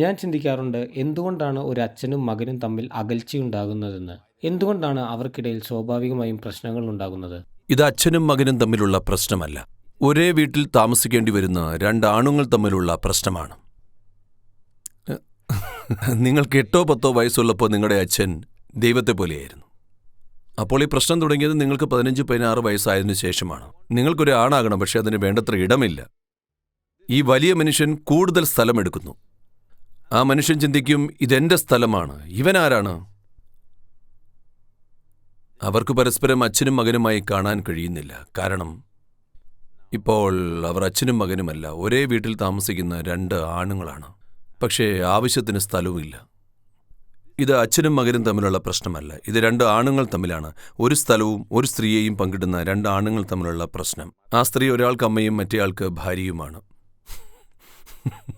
ഞാൻ ചിന്തിക്കാറുണ്ട് എന്തുകൊണ്ടാണ് ഒരു അച്ഛനും മകനും തമ്മിൽ അകൽച്ചയുണ്ടാകുന്നതെന്ന്? എന്തുകൊണ്ടാണ് അവർക്കിടയിൽ സ്വാഭാവികമായും പ്രശ്നങ്ങൾ ഉണ്ടാകുന്നത് ഇത് അച്ഛനും മകനും തമ്മിലുള്ള പ്രശ്നമല്ല. ഒരേ വീട്ടിൽ താമസിക്കേണ്ടി വരുന്ന രണ്ട് ആണുങ്ങൾ തമ്മിലുള്ള പ്രശ്നമാണ്. നിങ്ങൾക്ക് എട്ടോ പത്തോ വയസ്സുള്ളപ്പോൾ നിങ്ങളുടെ അച്ഛൻ ദൈവത്തെ പോലെയായിരുന്നു. അപ്പോൾ ഈ പ്രശ്നം തുടങ്ങിയത് നിങ്ങൾക്ക് പതിനഞ്ച് പതിനാറ് വയസ്സായതിനു ശേഷമാണ്. നിങ്ങൾക്കൊരു ആണാകണം പക്ഷെ അതിന് വേണ്ടത്ര ഇടമില്ല. ഈ വലിയ മനുഷ്യൻ കൂടുതൽ സ്ഥലമെടുക്കുന്നു. ആ മനുഷ്യൻ ചിന്തിക്കും ഇതെന്റെ സ്ഥലമാണ്. ഇവൻ ആരാണ് അവർക്ക് പരസ്പരം അച്ഛനും മകനുമായി കാണാൻ കഴിയുന്നില്ല. കാരണം ഇപ്പോൾ അവർ അച്ഛനും മകനുമല്ല. ഒരേ വീട്ടിൽ താമസിക്കുന്ന രണ്ട് ആണുങ്ങളാണ്. പക്ഷേ ആവശ്യത്തിന് സ്ഥലവുമില്ല. ഇത് അച്ഛനും മകനും തമ്മിലുള്ള പ്രശ്നമല്ല. ഇത് രണ്ട് ആണുങ്ങൾ തമ്മിലാണ്. ഒരു സ്ഥലവും ഒരു സ്ത്രീയെയും പങ്കിടുന്ന രണ്ട് ആണുങ്ങൾ തമ്മിലുള്ള പ്രശ്നം. ആ സ്ത്രീ ഒരാൾക്ക് അമ്മയും മറ്റേയാൾക്ക് ഭാര്യയുമാണ്.